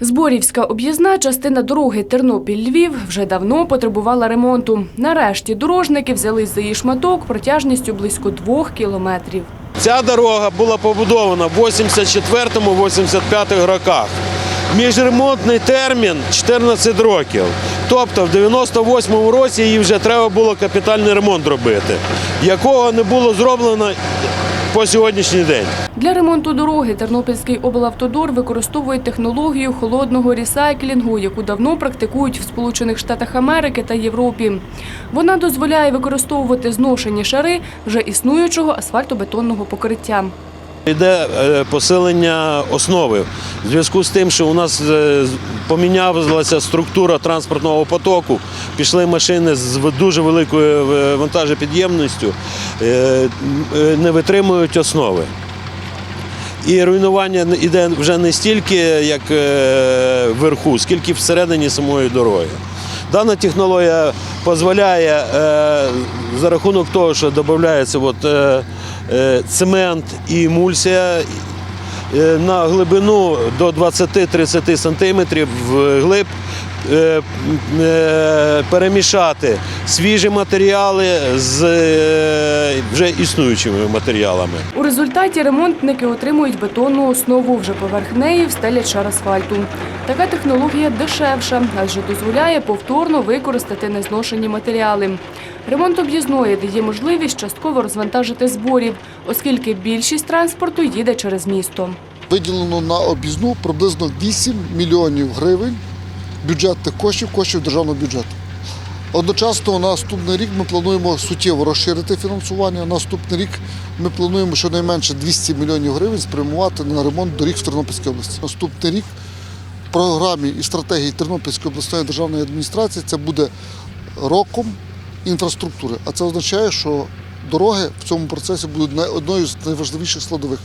Зборівська об'їзна частина дороги Тернопіль-Львів вже давно потребувала ремонту. Нарешті дорожники взялись за її шматок протяжністю близько двох кілометрів. Ця дорога була побудована в 84-85 роках. Міжремонтний термін 14 років. Тобто в 98-му році їй вже треба було капітальний ремонт робити, якого не було зроблено по сьогоднішній день. Для ремонту дороги Тернопільський облавтодор використовує технологію холодного ресайклінгу, яку давно практикують в Сполучених Штатах Америки та Європі. Вона дозволяє використовувати зношені шари вже існуючого асфальтобетонного покриття. Йде е, посилення основи в зв'язку з тим, що у нас е, помінялася структура транспортного потоку. Пішли машини з дуже великою е, вантажопідємністю, не витримують основи. І руйнування йде вже не стільки як вверху, скільки всередині самої дороги. Дана технологія дозволяє за рахунок того, що додається цемент і емульсія е, на глибину до 20-30 сантиметрів в е, е, перемішати свіжі матеріали з е, вже існуючими матеріалами. У результаті ремонтники отримують бетонну основу, вже поверх неї встелять шар асфальту. Така технологія дешевша, адже дозволяє повторно використати незношені матеріали. Ремонт об'їзної дає можливість частково розвантажити зборів, оскільки більшість транспорту їде через місто. Виділено на об'їзну приблизно 8 мільйонів гривень бюджетних коштів, коштів державного бюджету. Одночасно на наступний рік ми плануємо суттєво розширити фінансування. На наступний рік ми плануємо щонайменше 200 мільйонів гривень спрямувати на ремонт доріг в Тернопільській області. Наступний рік в програмі і стратегії Тернопільської обласної державної адміністрації це буде роком інфраструктури. А це означає, що дороги в цьому процесі будуть одною з найважливіших складових.